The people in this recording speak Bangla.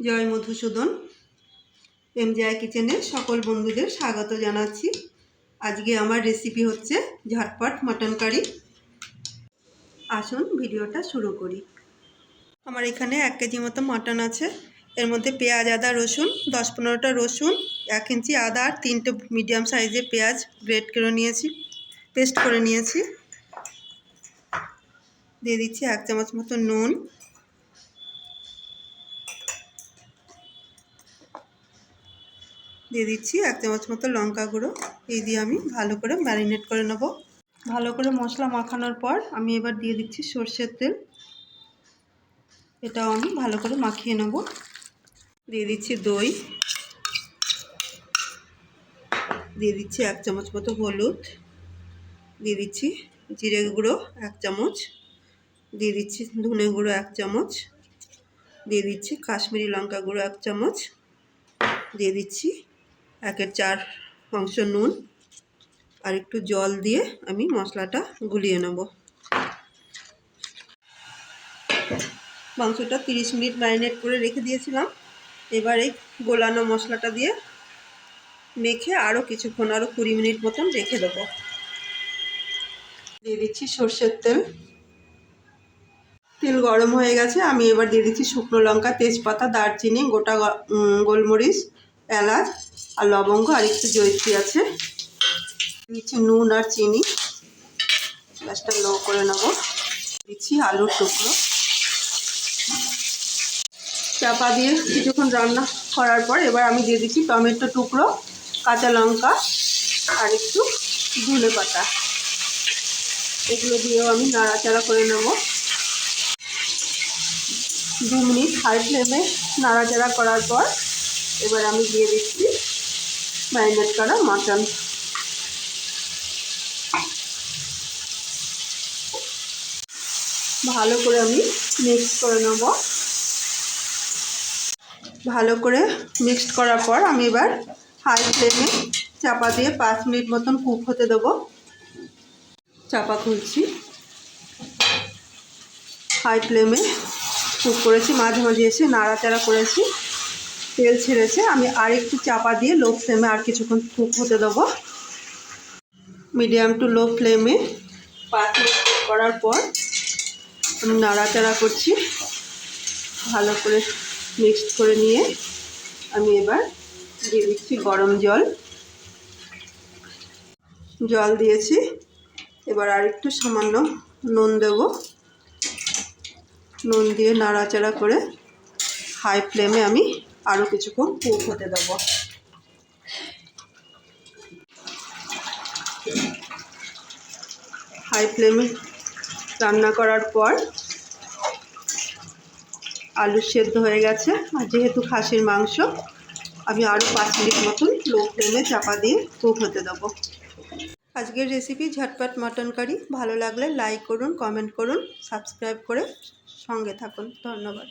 জয় মধুসূদন এম এমজিআই কিচেনে সকল বন্ধুদের স্বাগত জানাচ্ছি। আজকে আমার রেসিপি হচ্ছে ঝটপট মাটন কারি। আসুন ভিডিওটা শুরু করি। আমার এখানে এক কেজি মতো মাটন আছে। এর মধ্যে পেঁয়াজ, আদা, রসুন, দশ পনেরোটা রসুন, এক ইঞ্চি আদা আর তিনটে মিডিয়াম সাইজের পেঁয়াজ গ্রেট করে নিয়েছি, পেস্ট করে নিয়েছি। দিয়ে দিচ্ছি এক চামচ মতো নুন। দিয়ে দিচ্ছি এক চামচ মতো লঙ্কা গুঁড়ো। এই দিয়ে আমি ভালো করে ম্যারিনেট করে নেব। ভালো করে মশলা মাখানোর পর আমি এবার দিয়ে দিচ্ছি সর্ষের তেল। এটাও আমি ভালো করে মাখিয়ে নেব। দিয়ে দিচ্ছি দই। দিয়ে দিচ্ছি এক চামচ মতো হলুদ। দিয়ে দিচ্ছি জিরে গুঁড়ো এক চামচ। দিয়ে দিচ্ছি ধনে গুঁড়ো এক চামচ। দিয়ে দিচ্ছি কাশ্মীরি লঙ্কা গুঁড়ো এক চামচ। দিয়ে দিচ্ছি একের চার অংশ নুন আর একটু জল দিয়ে আমি মশলাটা গুলিয়ে নেব। মাংসটা তিরিশ মিনিট ম্যারিনেট করে রেখে দিয়েছিলাম। এবার এই গোলানো মশলাটা দিয়ে মেখে আরও কিছুক্ষণ আরও কুড়ি মিনিট মতন রেখে দেবো। দিয়ে দিচ্ছি সর্ষের তেল। তেল গরম হয়ে গেছে, আমি এবার দিয়ে দিচ্ছি শুকনো লঙ্কা, তেজপাতা, দারচিনি, গোটা গোলমরিচ। এলাচ আর লবঙ্গ আর একটু জৈত্রী আছে। দিচ্ছি নুন আর চিনি। গ্যাসটা লো করে নেব। দিচ্ছি আলুর টুকরো। চাপা দিয়ে কিছুক্ষণ রান্না করার পর এবার আমি দিয়ে দিচ্ছি টমেটো টুকরো, কাঁচা লঙ্কা আর একটু ধনে পাতা। এগুলো দিয়েও আমি নাড়াচাড়া করে নেব। দু মিনিট হাই ফ্লেমে নাড়াচাড়া করার পর এবার আমি দিয়ে দিচ্ছি ম্যারিনেট করা মাটন ভালো করে আমি মিক্স করে নেব। ভালো করে মিক্সড করার পর আমি এবার হাই ফ্লেমে চাপা দিয়ে পাঁচ মিনিট মতন কুক হতে দেবো। চাপা খুলছি। হাই ফ্লেমে কুক করেছি, মাঝে মাঝে এসে নাড়াচাড়া করেছি। তেল ছেড়েছে, আমি আর একটু চাপা দিয়ে লো ফ্লেমে আর কিছুক্ষণ কুক হতে দেবো। মিডিয়াম টু লো ফ্লেমে পাঁচ করার পর আমি নাড়াচাড়া করছি। ভালো করে মিক্সড করে নিয়ে আমি এবার দিয়ে দিচ্ছি গরম জল। জল দিয়েছি, এবার আর একটু সামান্য নুন দেব। নুন দিয়ে নাড়াচাড়া করে হাই ফ্লেমে আমি আরও কিছুক্ষণ কুক হতে দেব। হাই ফ্লেমে রান্না করার পর আলু সেদ্ধ হয়ে গেছে। আর যেহেতু খাসির মাংস, আমি আরও পাঁচ মিনিট মতন লো ফ্লেমে চাপা দিয়ে কুক হতে দেবো। আজকের রেসিপি ঝটপট মটন কারি ভালো লাগলে লাইক করুন কমেন্ট করুন সাবস্ক্রাইব করে সঙ্গে থাকুন। ধন্যবাদ।